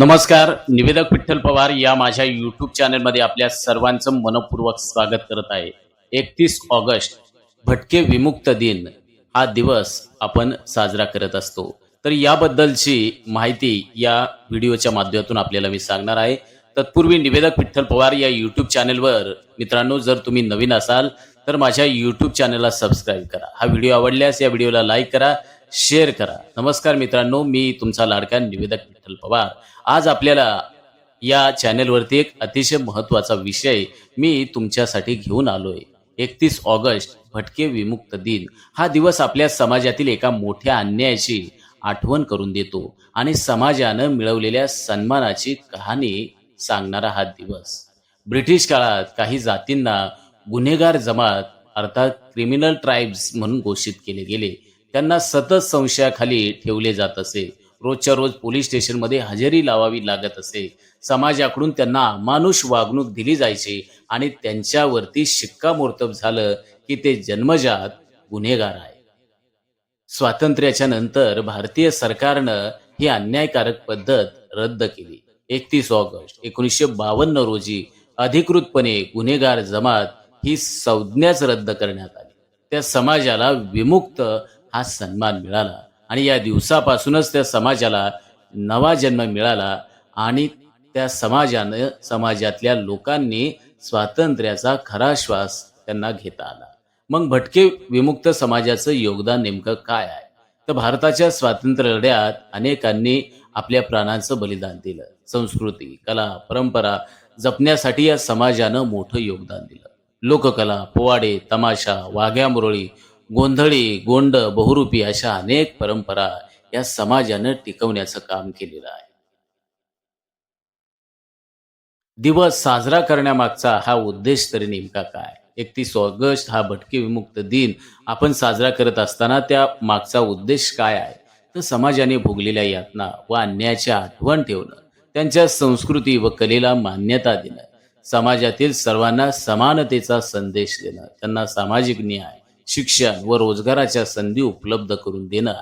नमस्कार निवेदक विठ्ठल पवार या माझ्या युट्यूब चॅनलमध्ये आपल्या सर्वांचं मनपूर्वक स्वागत करत आहे. एकतीस ऑगस्ट भटके विमुक्त दिन. हा दिवस आपण साजरा करत असतो. तर याबद्दलची माहिती या व्हिडिओच्या माध्यमातून आपल्याला मी सांगणार आहे. तत्पूर्वी निवेदक विठ्ठल पवार या यूट्यूब चॅनलवर मित्रांनो जर तुम्ही नवीन असाल तर माझ्या यूट्यूब चॅनलला सबस्क्राईब करा. हा व्हिडिओ आवडल्यास या व्हिडिओला लाईक करा. शेअर करा. नमस्कार मित्रांनो मी तुमचा लाडका निवेदक विठ्ठल पवार. आज आपल्याला या चॅनेलवरती एक अतिशय महत्त्वाचा विषय मी तुमच्यासाठी घेऊन आलोय. एकतीस ऑगस्ट भटके विमुक्त दिन. हा दिवस आपल्या समाजातील एका मोठ्या अन्यायाची आठवण करून देतो आणि समाजानं मिळवलेल्या सन्मानाची कहाणी सांगणारा हा दिवस. ब्रिटिश काळात काही जातींना गुन्हेगार जमात अर्थात क्रिमिनल ट्राईब्स म्हणून घोषित केले गेले. त्यांना सतत संशयाखाली ठेवले जात असे. रोजच्या रोज पोलीस स्टेशनमध्ये हजेरी लावावी लागत असे. समाजाकडून त्यांना अमानुष वागणूक दिली जायची आणि त्यांच्यावरती शिक्कामोर्तब झालं की ते जन्मजात गुन्हेगार आहे स्वातंत्र्याच्या नंतर भारतीय सरकारनं ही अन्यायकारक पद्धत रद्द केली. एकतीस ऑगस्ट एकोणीसशे बावन्न रोजी अधिकृतपणे गुन्हेगार जमात ही संज्ञाच रद्द करण्यात आली. त्या समाजाला विमुक्त हा सन्मान मिळाला. आणि या दिवसापासूनच त्या समाजाला नवा जन्म मिळाला. आणि त्या समाजानं समाजातल्या लोकांनी स्वातंत्र्याचा खरा श्वास त्यांना घेता आला. मग भटके विमुक्त समाजाचं योगदान नेमकं काय आहे? तर भारताच्या स्वातंत्र्य लढ्यात अनेकांनी आपल्या प्राणांचं बलिदान दिलं. संस्कृती कला परंपरा जपण्यासाठी या समाजानं मोठं योगदान दिलं. लोककला पोवाडे तमाशा वाघ्या मुरळी गोंधळी गोंड बहुरूपी अशा अनेक परंपरा या समाजानं टिकवण्याचं काम केलेलं आहे. दिवस साजरा करण्यामागचा हा उद्देश तरी नेमका काय? एकतीस ऑगस्ट हा भटके विमुक्त दिन. आपण साजरा करत असताना त्या मागचा उद्देश काय आहे? तर समाजाने भोगलेल्या यातना व अन्यायाची आठवण ठेवणं त्यांच्या संस्कृती व कलेला मान्यता देणं समाजातील सर्वांना समानतेचा संदेश देणं त्यांना सामाजिक न्याय शिक्षण व रोजगाराच्या संधी उपलब्ध करून देणं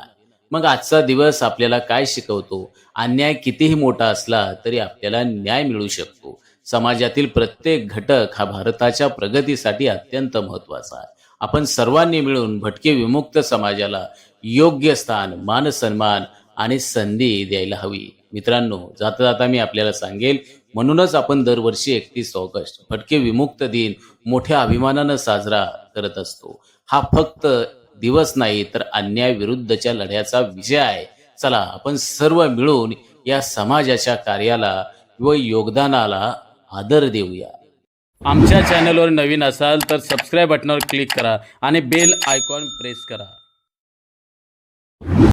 मग आजचा दिवस आपल्याला काय शिकवतो? अन्याय कितीही मोठा असला तरी आपल्याला न्याय मिळू शकतो. समाजातील प्रत्येक घटक हा भारताच्या प्रगतीसाठी अत्यंत महत्त्वाचा आहे. आपण सर्वांनी मिळून भटके विमुक्त समाजाला योग्य स्थान मान सन्मान आणि संधी द्यायला हवी. मित्रांनो जाता जाता मी आपल्याला सांगेल म्हणूनच आपण दरवर्षी एकतीस ऑगस्ट भटके विमुक्त दिन मोठ्या अभिमानानं साजरा करत असतो. हा फक्त दिवस नाही तर अन्याय विरुद्धच्या लढ्याचा विजय आहे. चला आपण सर्व मिळून या समाजाच्या कार्याला व योगदानाला आदर देऊया. आमच्या चॅनलवर नवीन असाल तर सबस्क्राईब बटनावर क्लिक करा आणि बेल आयकॉन प्रेस करा.